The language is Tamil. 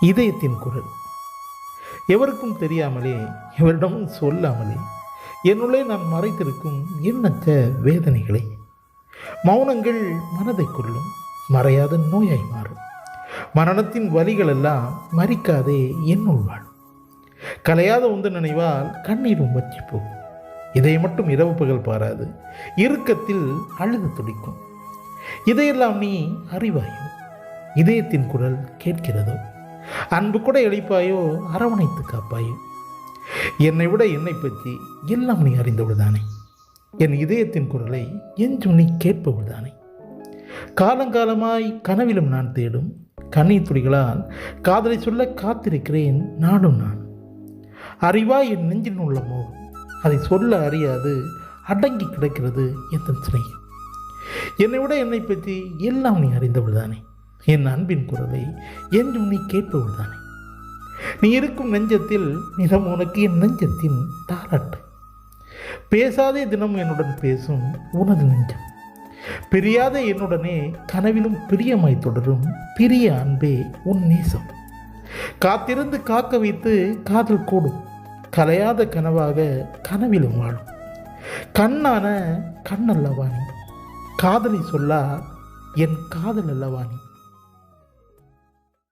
இதயத்தின் குரல். எவருக்கும் தெரியாமலே எவரிடமும் சொல்லாமலே என்னுள்ளே நான் மறைத்திருக்கும் எண்ணற்ற வேதனைகளை. மௌனங்கள் மனதை கொள்ளும் மறையாத நோயாய் மாறும். மரணத்தின் வலிகளெல்லாம் மறிக்காதே என்னுள் வாழும். கலையாத உந்த நினைவால் கண்ணீரும் வற்றி போகும். இதை மட்டும் இரவு பகல் பாராது இறுக்கத்தில் அழுது துடிக்கும். இதையெல்லாம் நீ அறிவாயும் இதயத்தின் குரல் கேட்கிறதோ? அன்பு கூட எழிப்பாயோ அரவணைத்து காப்பாயோ. என்னை விட என்னை பற்றி எல்லாம் நீ அறிந்தவள்தானே. என் இதயத்தின் குரலை என்றும் நீ கேட்பவள்தானே. காலங்காலமாய் கனவிலும் நான் தேடும் கண்ணீர் துளிகளால் காதலை சொல்ல காத்திருக்கிறேன் நாடும் நான். அறிவா என் நெஞ்சில் உள்ள மோகம் அதை சொல்ல அறியாது அடங்கி கிடக்கிறது என் சிநேகம். என்னை விட என்னை பற்றி எல்லாம் நீ அறிந்தவள்தானே. என் அன்பின் குரலை என்றும் நீ கேட்பவள்தானே நீ இருக்கும் நெஞ்சத்தில் நிறம் உனக்கு என் நெஞ்சத்தின் தாராட்டு. பேசாதே தினம் என்னுடன் பேசும் உனது நெஞ்சம். பிரியாத என்னுடனே கனவிலும் பிரியமாய் தொடரும் பிரிய அன்பே உன் நேசம். காத்திருந்து காக்க வைத்து காதல் கூடும். கலையாத கனவாக கனவிலும் வாழும். கண்ணான கண்ணல்லவா நீ. காதலை சொல்லா என் காதல் அல்லவா நீ.